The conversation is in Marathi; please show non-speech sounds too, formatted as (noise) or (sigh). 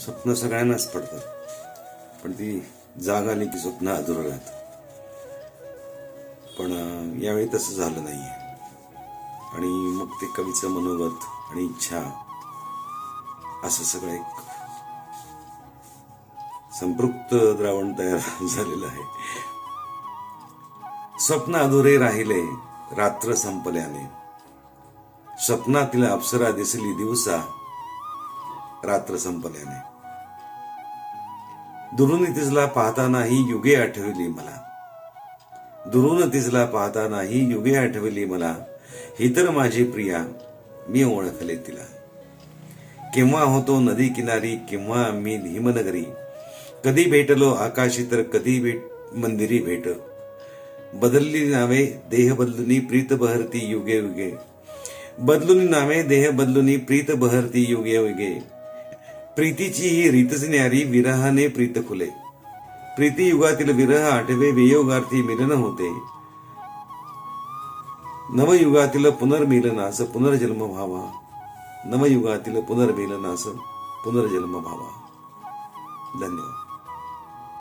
स्वप्न सगळ्यांनाच पडतात पण ती जाग आली की स्वप्न अधुरं राहतं. पण यावेळी तसं झालं नाहीये. आणि मग ते कवीचं मनोगत आणि इच्छा असं सगळं एक संपृक्त द्रावण तयार (laughs) झालेलं आहे. स्वप्न अधुरे राहिले रात्र संपल्याने. स्वप्नातील अप्सरा दिसली दिवसा रात्र संपल्याने. दुरून पाहतानाही युगे आठवली मला. दुरून पाहतानाही युगे आठवली मला. ही तर माझी प्रिया मी ओळखले तिला. केव्हा होतो नदी किनारी केव्हा मी हिमनगरी कधी भेटलो आकाशी तर कधी भेट मंदिरी भेट. बदलली नावे देह बदलुनी प्रीत बहरती युगे युगे बदलुनी नावे देह बदलुनी प्रीत बहरती युगे युगे प्रीतीची ही रीतच न्यारी विरहाने प्रीत खुले. प्रीती युगातील विरह आठवे वियोगार्थी मिलन होते. नवयुगातील पुनर्मिलनास पुनर्जन्म व्हावा नवयुगातील पुनर्मिलनास पुनर्जन्म व्हावा धन्यवाद.